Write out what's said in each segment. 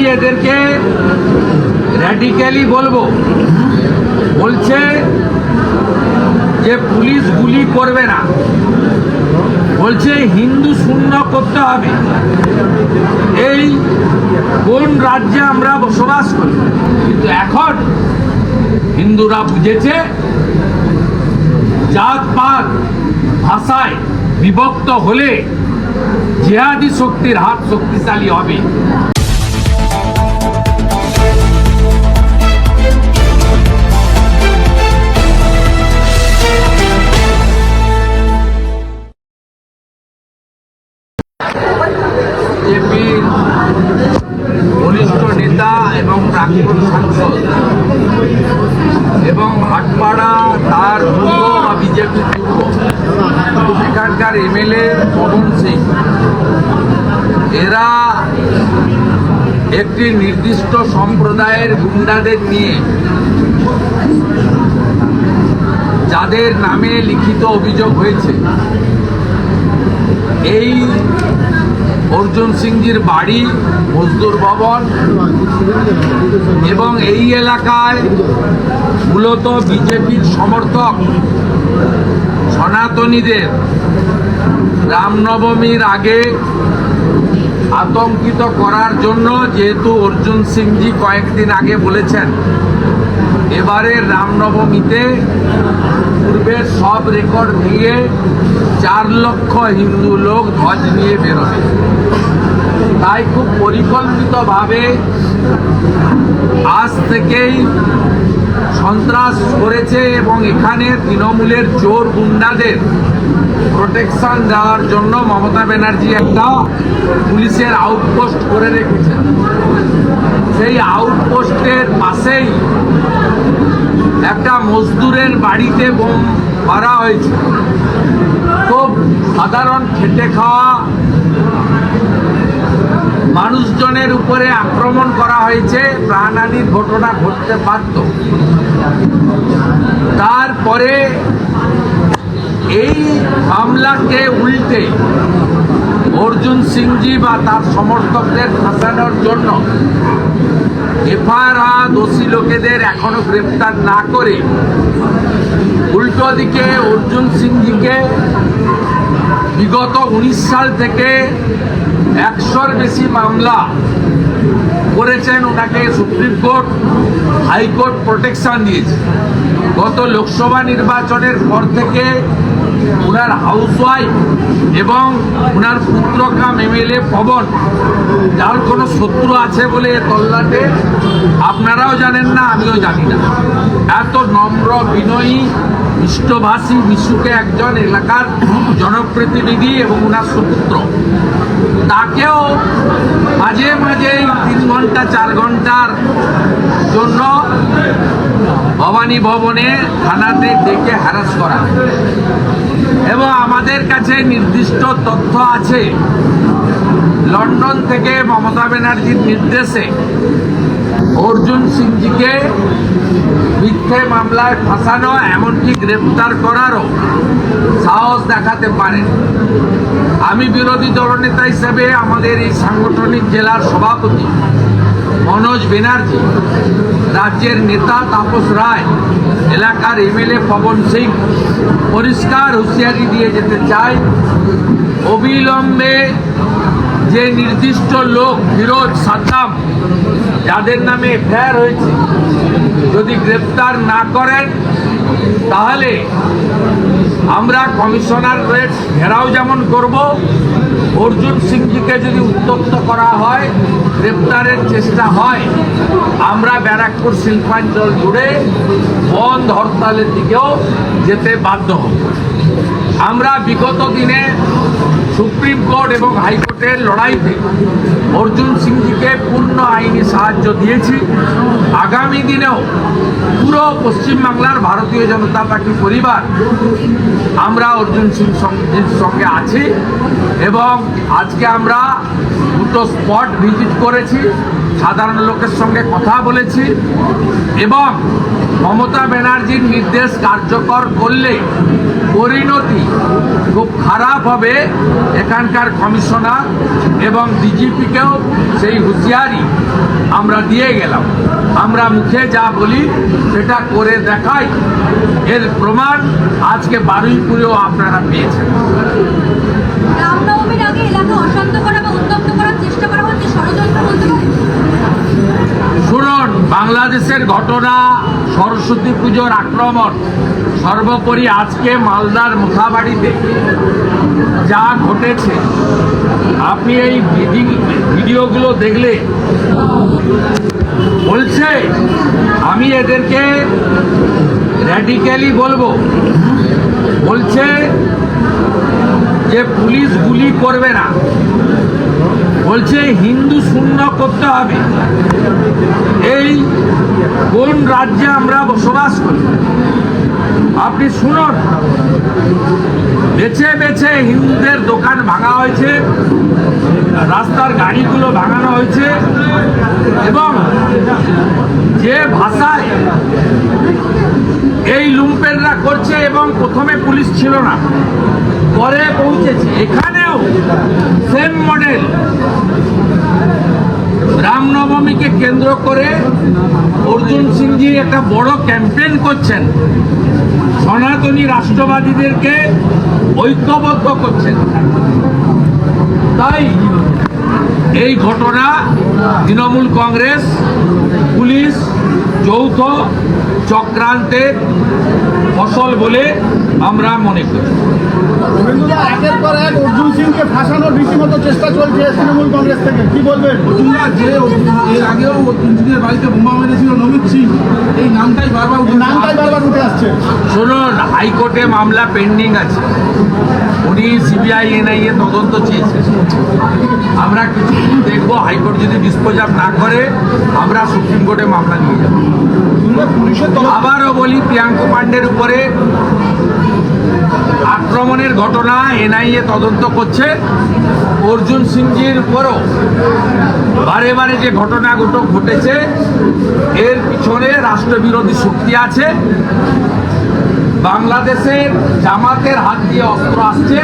আমি এদেরকে র্যাডিক্যালি বলব। বলছে যে পুলিশ গুলি করবে না। বলছে হিন্দু শূন্য করতে হবে। এই কোন রাজ্যে আমরা বসবাস করি? কিন্তু এখন হিন্দুরা বুঝেছে, জাতপাত, ভাষায় বিভক্ত হলে জিহাদি শক্তির হাত শক্তিশালী হবে। এরা একটি নির্দিষ্ট সম্প্রদায়ের গুন্ডাদের নিয়ে, যাদের নামে লিখিত অভিযোগ হয়েছে। এই অর্জুন সিংজির বাড়ি, মজদুর ভবন এবং এই এলাকায় মূলত বিজেপির সমর্থক সনাতনীদের। রামনবমীর আগে আতঙ্কিত করার জন্য যেহেতু অর্জুন সিংজি কয়েকদিন আগে বলেছেন এবারের রামনবমীতে পূর্বের সব রেকর্ড ভেঙে চার লক্ষ হিন্দু লোক ধ্বজ নিয়ে বেরোবে। তাই খুব পরিকল্পিতভাবে আজ থেকেই সন্ত্রাস করেছে এবং এখানে তৃণমূলের জোর গুন্ডাদের প্রোটেকশন দেওয়ার জন্য মমতা ব্যানার্জি একটা পুলিশের আউটপোস্ট করে রেখেছেন সেই আউটপোস্টের পাশেই একটা মজদুরের বাড়িতে বোম মারা হয়েছে। খুব সাধারণ খেটে খাওয়া মানুষজনের উপরে আক্রমণ করা হয়েছে, প্রাণহানির ঘটনা ঘটতে পারত। তারপরে এই মামলাকে উল্টে অর্জুন সিংজি বা তার সমর্থকদের ফাঁসানোর জন্য এফআইআর দোষী লোকেদের এখনও গ্রেপ্তার না করে উল্টো দিকে অর্জুন সিংজিকে বিগত উনিশ সাল থেকে একশোর বেশি মামলা করেছেন ওনাকে সুপ্রিম কোর্ট, হাইকোর্ট প্রোটেকশন দিয়েছে। গত লোকসভা নির্বাচনের পর থেকে ওনার হাউসওয়াইফ এবং ওনার পুত্র কাম এমএলএ পবন যার কোনো শত্রু আছে বলে তল্লাটে আপনারাও জানেন না, আমিও জানি না। এত নম্র বিনয়ী মিষ্টভাষী মিশুকে একজন এলাকার জনপ্রতিনিধি এবং ওনার সুপুত্র তাকেও মাঝে মাঝেই তিন ঘণ্টা, চার ঘণ্টার জন্য ভবানী ভবনে থানাতে ডেকে হ্যারাস করা এবং আমাদের কাছে নির্দিষ্ট তথ্য আছে। লন্ডন থেকে মমতা ব্যানার্জির নির্দেশে অর্জুন সিংজিকে মিথ্যে মামলায় ফাঁসানো, এমনকি গ্রেপ্তার করারও সাহস দেখাতে পারেন। আমি বিরোধী দলনেতা হিসেবে আমাদের এই সাংগঠনিক জেলার সভাপতি মনোজ ব্যানার্জি রাজ্যের নেতা তাপস রায়, এলাকার এমএলএ পবন সিং, পরিষ্কার হুঁশিয়ারি দিয়ে যেতে চাই। অবিলম্বে যে নির্দিষ্ট লোক ফিরোজ সাদ্দাম, যাদের নামে এফআইআর হয়েছে, যদি গ্রেপ্তার না করেন, তাহলে আমরা কমিশনার রেট ঘেরাও যেমন করব, অর্জুন সিংজিকে যদি উত্তপ্ত করা হয়, গ্রেপ্তারের চেষ্টা হয়, আমরা ব্যারাকপুর শিল্পাঞ্চল জুড়ে বন্ধ হরতালের দিকেও যেতে বাধ্য হব। আমরা বিগত দিনে সুপ্রিম কোর্ট এবং হাইকোর্টের লড়াইতে অর্জুন সিংজিকে পূর্ণ আইনি সাহায্য দিয়েছি। আগামী দিনেও পুরো পশ্চিমবাংলার ভারতীয় জনতা পার্টি পরিবার, আমরা অর্জুন সিং সঙ্গে আছি এবং আজকে আমরা দুটো স্পট ভিজিট করেছি। সাধারণ লোকের সঙ্গে কথা বলেছি এবং মমতা ব্যানার্জির নির্দেশ কার্যকর করলে পরিণতি খুব খারাপ হবে। এখানকার কমিশনার এবং ডিজিপিকেও সেই হুঁশিয়ারি আমরা দিয়ে গেলাম। আমরা মুখে যা বলি সেটা করে দেখাই। এর প্রমাণ আজকে বারুইপুরেও আপনারা পেয়েছেন। রামনবমীর আগে এলাকা অশান্ত করা বা উত্তপ্ত করার চেষ্টা করা হচ্ছে, ষড়যন্ত্র বলতে বাংলাদেশের ঘটনা, সরস্বতী পুজোর আক্রমণ, সর্বোপরি আজকে মালদার মুখাবাড়িতে যা ঘটেছে। আপনি এই ভিডি- ভিডিওগুলো দেখলে বলছে, আমি এদেরকে র্যাডিক্যালি বলব। বলছে যে পুলিশ গুলি করবে না। বলছে হিন্দু শূন্য করতে হবে। এই কোন রাজ্যে আমরা বসবাস করি? আপনি শুনুন। বেছে বেছে হিন্দুদের দোকান ভাঙা হয়েছে, রাস্তার গাড়িগুলো ভাঙানো হয়েছে, এবং যে ভাষায় এই করছে এবং প্রথমে পুলিশ ছিল না, পরে পৌঁছেছে। এখানেও সেম মডেল রামনবমীকে কেন্দ্র করে অর্জুন সিংজি একটা বড় ক্যাম্পেইন করছেন। সনাতনী রাষ্ট্রবাদীদেরকে ঐক্যবদ্ধ করছেন। তাই এই ঘটনা তৃণমূল কংগ্রেস, পুলিশ, যৌথ চক্রান্তের ফসল বলে আমরা মনে করি। রবীন্দ্র একের এক অর্জুন সিংকে ফাঁসানোর রীতিমতো চেষ্টা চলছে তৃণমূল কংগ্রেস থেকে। কি বলবেন? তোমরা যে আগেও ইঞ্জিনের বাড়িতে বোমা মেরেছিল নমিত সিং এই নামটাই বারবার উঠে নামটাই বারবার উঠে আসছে। শুনুন হাইকোর্টে মামলা পেন্ডিং আছে। উনি সিবিআই, এনআইএ তদন্ত চেয়েছেন আমরা কিছু দেখব, হাইকোর্ট যদি ডিসপোজার না করে, আমরা সুপ্রিম কোর্টে মামলা নিয়ে যাব। আবারও বলি, প্রিয়াঙ্কু পান্ডের উপরে আক্রমণের ঘটনা, এনআইএ তদন্ত করছে। অর্জুন সিংজির উপরও বারে বারে যে ঘটনাগুলো ঘটেছে, এর পিছনে রাষ্ট্রবিরোধী শক্তি আছে। বাংলাদেশের জামাতের হাত দিয়ে অস্ত্র আসছে।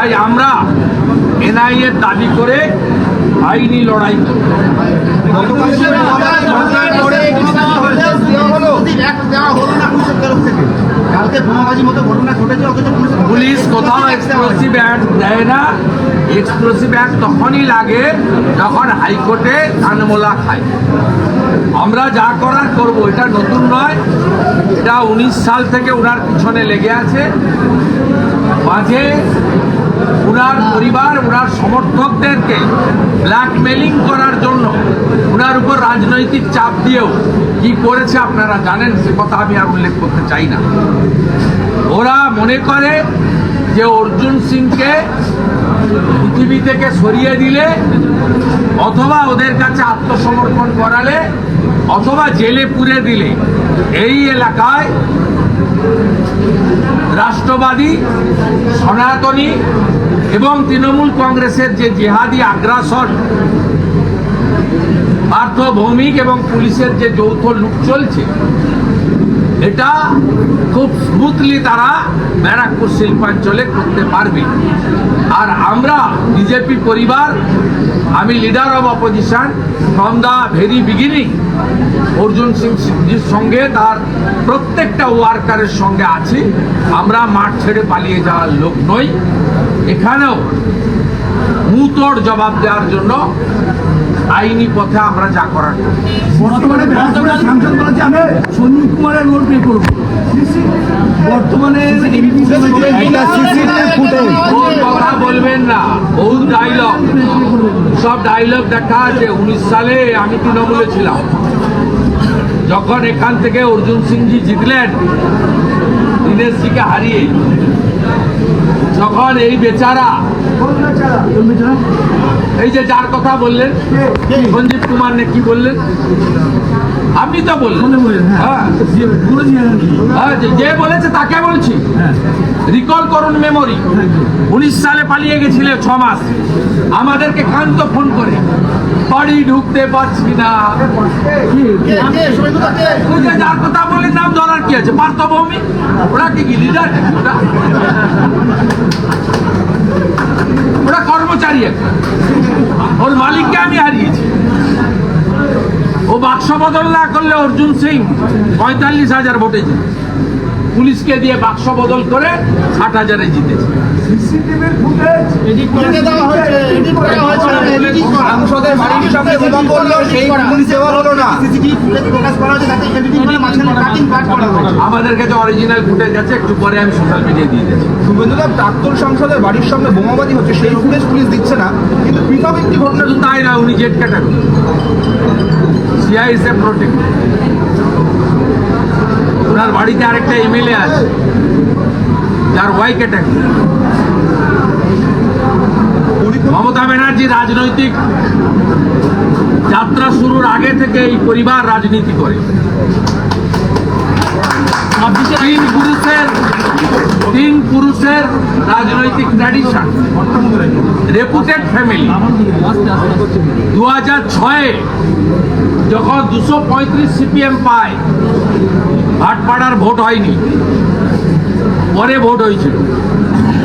তাই আমরা এনআইএর দাবি করে আইনি লড়াই পুলিশ কোথাও এক্সপ্লোসিভ অ্যাক্ট দেয় না। এক্সপ্লোসিভ অ্যাক্ট তখনই লাগে যখন হাইকোর্টে কানমোলা খায়। আমরা যা করার করব, এটা নতুন নয়। এটা উনিশ সাল থেকে ওনার পিছনে লেগে আছে। মাঝে উনার পরিবার, উনার সমর্থকদেরকে ব্ল্যাকমেলিং করার জন্য উনার উপর রাজনৈতিক চাপ দিয়েও কি করেছে আপনারা জানেন? সে কথা আমি আর উল্লেখ করতে চাই না। ওরা মনে করে যে অর্জুন সিংকে পৃথিবী থেকে সরিয়ে দিলে অথবা ওদের কাছে আত্মসমর্পণ করালে অথবা জেলে পুরে দিলে এই এলাকায় রাষ্ট্রবাদী, সনাতনী এবং তৃণমূল কংগ্রেসের যে জেহাদি আগ্রাসন পার্থ ভৌমিক এবং পুলিশের যে যৌথ লুট চলছে, এটা খুব স্মুথলি তারা ব্যারাকপুর শিল্পাঞ্চলে করতে পারবে। আর আমরা, বিজেপি পরিবার, আমি leader of opposition from the very beginning Arjun Singh সিংজির সঙ্গে তার প্রত্যেকটা ওয়ার্কারের সঙ্গে আছি। আমরা মাঠ ছেড়ে পালিয়ে যাওয়ার লোক নই। এখানেও মুতোর জবাব দেওয়ার জন্য আইনি পথে আমরা যা করার সঞ্জীব কুমারের করব। বর্তমানে কথা বলবেন না বহু ডায়লগ সব ডায়লগ দেখা আছে উনিশ সালে আমি তৃণমূলে ছিলাম। যখন এখান থেকে অর্জুন সিংজি জিতলেন দীনেশজিকে হারিয়ে যখন এই বেচারা এই যে যার কথা বললেন সঞ্জীব কুমার নে কি বললেন? আপনি তো বললেন। হ্যাঁ। হ্যাঁ, যে- যে বলেছে তাকে বলছি। রিকল করুন মেমোরি উনিশ সালে পালিয়ে গেছিলে ছ মাস। আমাদেরকে কান্ত ফোন করে। বাড়ি ঢুকতে পারছি না। যার কথা বলে নাম ধরার কি আছে? পার্থভূমি? ওরা কি কি? লিডার ওরা ওরা কর্মচারী একটা ওর মালিককে আমি হারিয়েছি। ও বাক্স বদল না করলে অর্জুন সিং পঁয়তাল্লিশ হাজার ভোটে পুলিশকে দিয়ে বাক্স বদল করে ষাট হাজারে জিতেছে। আমাদের কাছে অরিজিনাল ফুটেজ আছে একটু পরে আমি সোশ্যাল মিডিয়ায় দিয়ে দিচ্ছি। শুভেন্দুদা প্রাক্তন সাংসদের বাড়ির সামনে বোমাবাজি হচ্ছে সেই ফুটেজ পুলিশ দিচ্ছে না কিন্তু পৃথক একটি ঘটনা তাই না উনি জেট ক্যাটাগরি সিআই হিসেবে প্রোটেক্ট ওনার বাড়িতে আরেকটা এমএলএ আছে। যার ওয়াই ক্যাটাগরি মমতা ব্যানার্জি রাজনৈতিক যাত্রা শুরুর আগে থেকে এই পরিবার রাজনীতি করে। তিন পুরুষের তিন পুরুষের রাজনৈতিক ট্র্যাডিশন রেপুটেড ফ্যামিলি দু হাজার ছয়ে যখন দুশো পঁয়ত্রিশ সিপিএম পায় ভাটপাড়ার ভোট হয়নি। পরে ভোট হয়েছিল।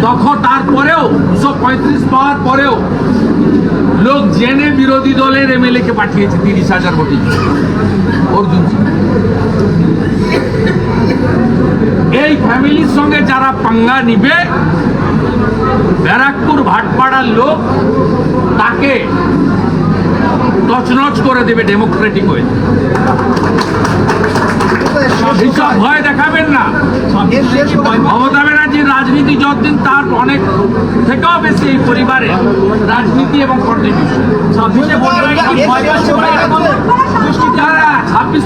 তখন তারপরেও দুশো পঁয়ত্রিশ পাওয়ার পরেও লোক জেনে বিরোধী দলের এমএলএ কে পাঠিয়েছে তিরিশ হাজার ভোটে। অর্জুন এই ফ্যামিলির সঙ্গে যারা পাঙ্গা নিবে, ব্যারাকপুর, ভাটপাড়ার লোক, তাকে তছনছ করে দেবে ডেমোক্রেটিক হয়ে ভয় দেখাবেন না। মমতা ব্যানার্জির রাজনীতি যতদিন তার অনেক থেকেও বেশি এই পরিবারের রাজনীতি এবং কন্ট্রিবিউশন ছাব্বিশ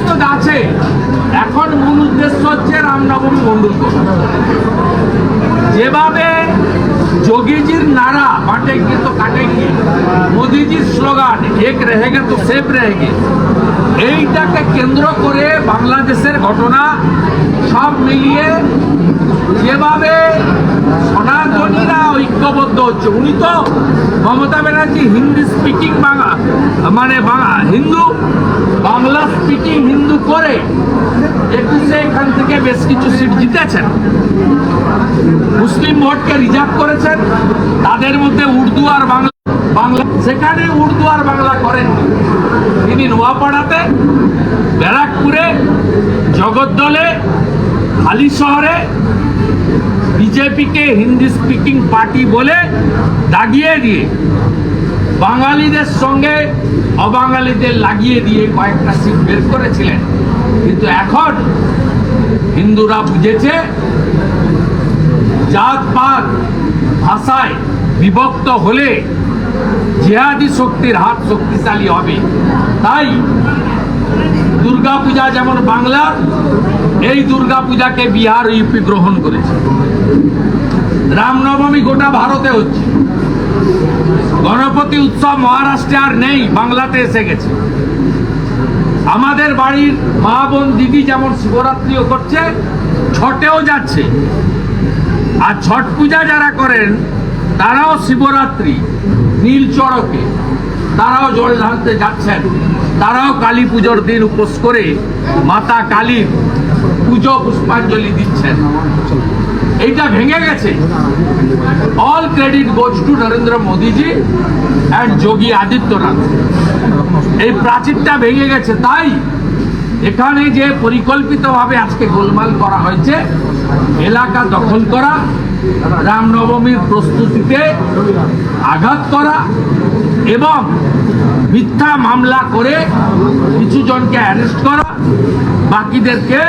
তো আছে, এখন মূল উদ্দেশ্য হচ্ছে রামনবমী বন্ধুত্ব। যেভাবে যোগীজির নারা বাঁটেঙ্গে তো কাটে কাটেঙ্গে মোদিজির স্লোগান, এক রেহেগে তো সেফ রেহেগে। এইটাকে কেন্দ্র করে বাংলাদেশের ঘটনা সব মিলিয়ে যেভাবে সনাতনীরা ঐক্যবদ্ধ হচ্ছে, উনি তো মমতা ব্যানার্জি হিন্দি স্পিকিং বাংলা মানে বাংলা- হিন্দু, বাংলা স্পিকিং হিন্দু করে একুশে এখান থেকে বেশ কিছু সিট জিতেছেন। মুসলিম ভোটকে রিজার্ভ করেছেন। তাদের মধ্যে উর্দু আর বাংলা বাংলা সেখানে উর্দু আর বাংলা করেননি তিনি নোয়াপাড়াতে, ব্যারাকপুরে, জগদ্দলে হালি শহরে বিজেপিকে হিন্দি স্পিকিং পার্টি বলে দাগিয়ে দিয়ে বাঙালিদের সঙ্গে অবাঙালিদের লাগিয়ে দিয়ে কয়েকটা সিট বের করেছিলেন। কিন্তু এখন হিন্দুরা বুঝেছে জাতপাত, ভাষায় বিভক্ত হলে জেহাদি শক্তির হাত শক্তিশালী হবে। তাই দুর্গা পূজা যেমন বাংলা, এই দুর্গা পূজাকে বিহার ইউপি গ্রহণ করেছে। রামনবমী গোটা ভারতে হচ্ছে। গণপতি উৎসব মহারাষ্ট্রে আর নেই, বাংলাতে এসে গেছে। আমাদের বাড়ির মা বোন দিদি যেমন শিবরাত্রিও করছে, ছটেও যাচ্ছে। আর ছট পূজা যারা করেন, তারাও শিবরাত্রি, নীল চড়কে, তারাও জল ঢালতে যাচ্ছেন। তারাও কালী পুজোর দিন উপোস করে মাতা কালীর পুজো পুষ্পাঞ্জলি দিচ্ছেন। এইটা ভেঙে গেছে। All credit goes to Narendra Modiji and Yogi Adityanath. এই প্রাচীরটা ভেঙে গেছে। তাই এখানে যে পরিকল্পিতভাবে আজকে গোলমাল করা হয়েছে এলাকা দখল করা রামনবমীর প্রস্তুতিতে আঘাত করা এবং মিথ্যা মামলা করে কিছু জনকে অ্যারেস্ট করা বাকিদেরকে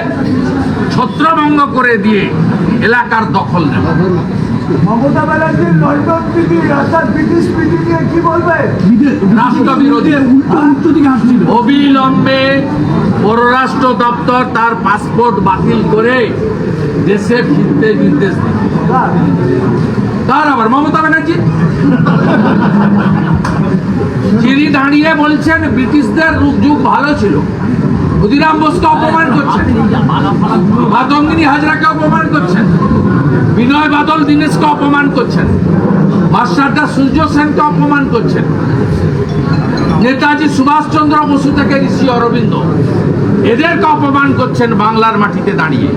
ছত্রভঙ্গ করে দিয়ে এলাকার দখল নেওয়া। মমতা ব্যানার্জির লন্ডন প্রীতি অর্থাৎ ব্রিটিশ প্রীতি নিয়ে কি বলবে? রাষ্ট্রবিরোধী। অবিলম্বে পররাষ্ট্র দপ্তর তার পাসপোর্ট বাতিল করে দেশে ফিরতে নির্দেশ কার আবার মমতা ব্যানার্জি? যিনি দাঁড়িয়ে বলছেন, ব্রিটিশদের যুগ ভালো ছিল। ক্ষুদিরাম বোসকে অপমান করছেন। মাতঙ্গিনী হাজরাকে অপমান করছেন। বিনয় বাদল দীনেশকে অপমান করছেন। মাস্টারদা সূর্য সেনকে অপমান করছেন। নেতাজি সুভাষচন্দ্র বসু থেকে ঋষি অরবিন্দ। এদেরকে অপমান করছেন বাংলার মাটিতে দাঁড়িয়ে।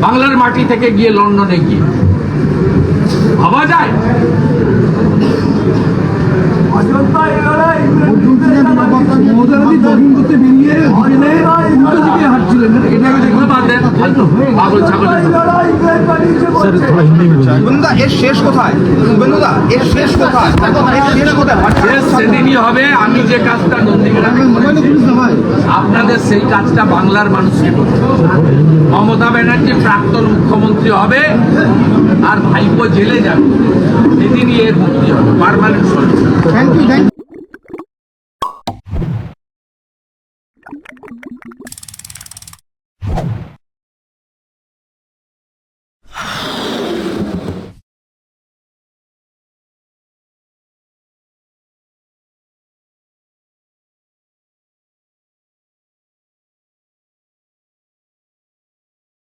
বাংলার মাটি থেকে গিয়ে লন্ডনে গিয়ে। ভাবা যায়? এর শেষ কোথায়? এর শেষ কোথায়? এর শেষ কোথায়? সেদিনই হবে আমি যে কাজটা নন্দীগ্রামে আপনাদের সেই কাজটা বাংলার মানুষকে করতে মমতা ব্যানার্জি প্রাক্তন মুখ্যমন্ত্রী হবে আর ভাইপো জেলে যাবে। সেদিনই এর মুক্তি হবে permanent solution thank you thank